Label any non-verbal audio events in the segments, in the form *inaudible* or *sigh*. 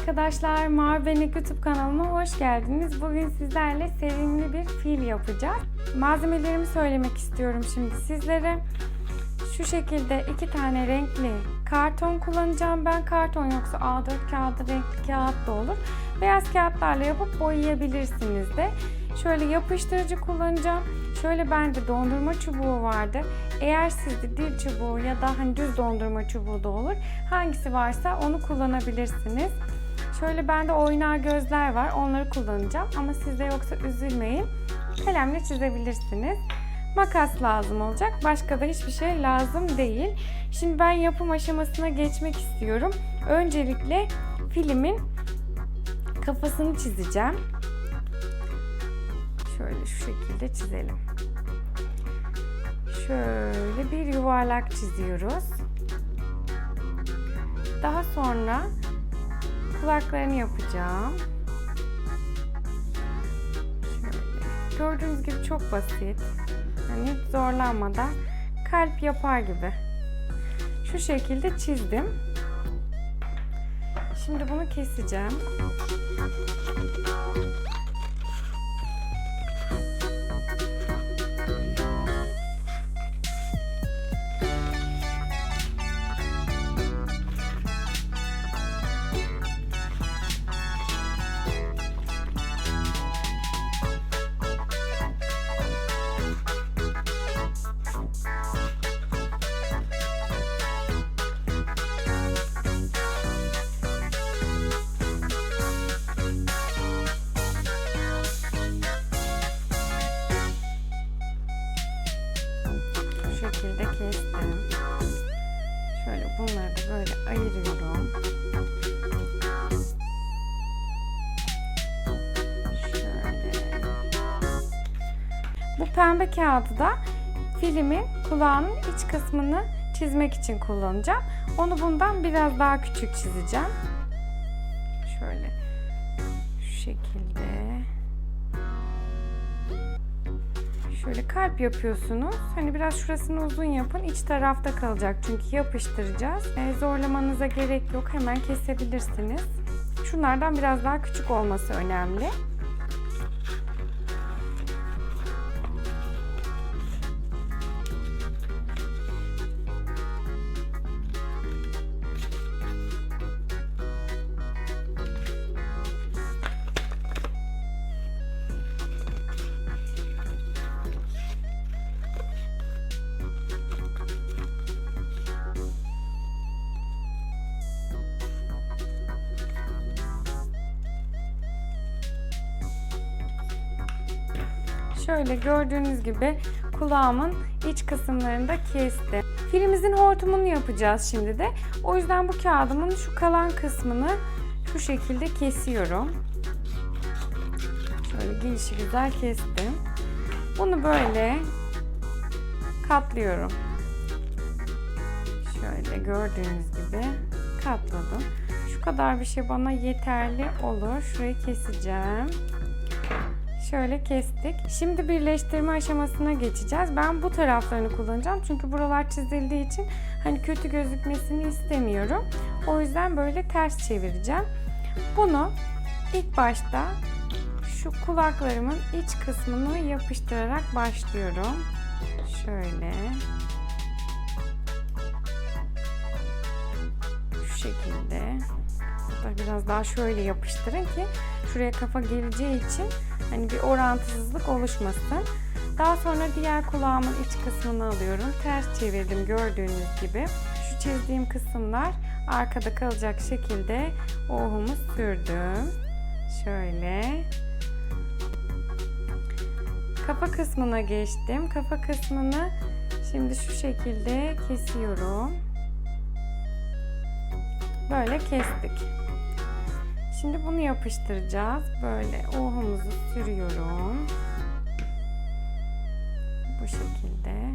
arkadaşlar, Mavi Benek YouTube kanalıma hoş geldiniz. Bugün sizlerle sevimli bir fil yapacağız. Malzemelerimi söylemek istiyorum şimdi sizlere. Şu şekilde iki tane renkli karton kullanacağım. Ben karton yoksa A4 kağıdı renkli kağıt da olur. Beyaz kağıtlarla yapıp boyayabilirsiniz de. Şöyle yapıştırıcı kullanacağım. Şöyle bende dondurma çubuğu vardı. Eğer sizde dil çubuğu ya da hani düz dondurma çubuğu da olur. Hangisi varsa onu kullanabilirsiniz. Şöyle bende oynar gözler var. Onları kullanacağım. Ama sizde yoksa üzülmeyin. Kalemle çizebilirsiniz. Makas lazım olacak. Başka da hiçbir şey lazım değil. Şimdi ben yapım aşamasına geçmek istiyorum. Öncelikle filmin kafasını çizeceğim. Şöyle şu şekilde çizelim. Şöyle bir yuvarlak çiziyoruz. Daha sonra kulaklarını yapacağım. Şöyle. Gördüğünüz gibi çok basit. Hani hiç zorlanmadan kalp yapar gibi. Şu şekilde çizdim. Şimdi bunu keseceğim. Ayırıyorum. Şöyle. Bu pembe kağıdı da filimin kulağının iç kısmını çizmek için kullanacağım. Onu bundan biraz daha küçük çizeceğim. Şöyle şu şekilde. Şöyle kalp yapıyorsunuz. Hani biraz şurasını uzun yapın. İç tarafta kalacak çünkü yapıştıracağız. E, zorlamanıza gerek yok. Hemen kesebilirsiniz. Şunlardan biraz daha küçük olması önemli. Şöyle gördüğünüz gibi kulağımın iç kısımlarını da kestim. Filimizin hortumunu yapacağız şimdi de. O yüzden bu kağıdımın şu kalan kısmını şu şekilde kesiyorum. Şöyle gelişi güzel kestim. Bunu böyle katlıyorum. Şöyle gördüğünüz gibi katladım. Şu kadar bir şey bana yeterli olur. Şurayı keseceğim. Şöyle kestik. Şimdi birleştirme aşamasına geçeceğiz. Ben bu taraflarını kullanacağım. Çünkü buralar çizildiği için hani kötü gözükmesini istemiyorum. O yüzden böyle ters çevireceğim. Bunu ilk başta şu kulaklarımın iç kısmını yapıştırarak başlıyorum. Şöyle. Şu şekilde. Hatta biraz daha şöyle yapıştırın ki şuraya kafa geleceği için hani bir orantısızlık oluşmasın. Daha sonra diğer kulağımın iç kısmını alıyorum. Ters çevirdim gördüğünüz gibi. Şu çizdiğim kısımlar arkada kalacak şekilde ohumu sürdüm. Şöyle. Kafa kısmına geçtim. Kafa kısmını şimdi şu şekilde kesiyorum. Böyle kestik. Şimdi bunu yapıştıracağız. Böyle ohumuzu sürüyorum. Bu şekilde.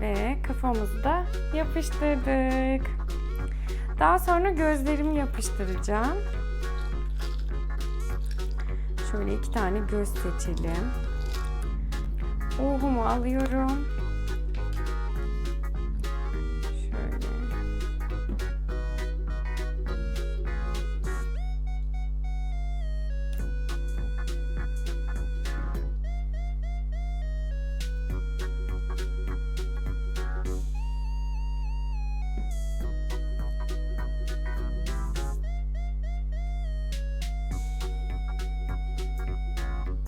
Ve kafamızı da yapıştırdık. Daha sonra gözlerimi yapıştıracağım. Şöyle iki tane göz seçelim. Uhumu alıyorum.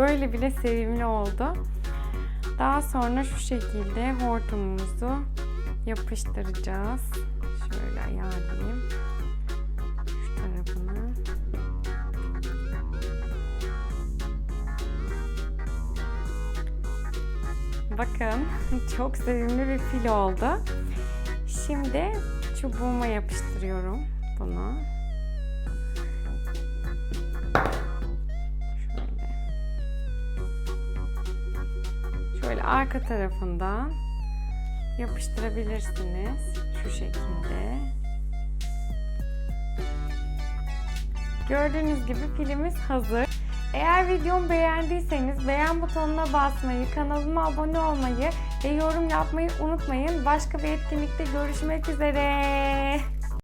Böyle bile sevimli oldu. Daha sonra şu şekilde hortumumuzu yapıştıracağız. Şöyle ayarlayayım. Şu tarafını. Bakın *laughs* çok sevimli bir fil oldu. Şimdi çubuğuma yapıştırıyorum bunu. Arka tarafından yapıştırabilirsiniz. Şu şekilde. Gördüğünüz gibi filimiz hazır. Eğer videomu beğendiyseniz beğen butonuna basmayı, kanalıma abone olmayı ve yorum yapmayı unutmayın. Başka bir etkinlikte görüşmek üzere.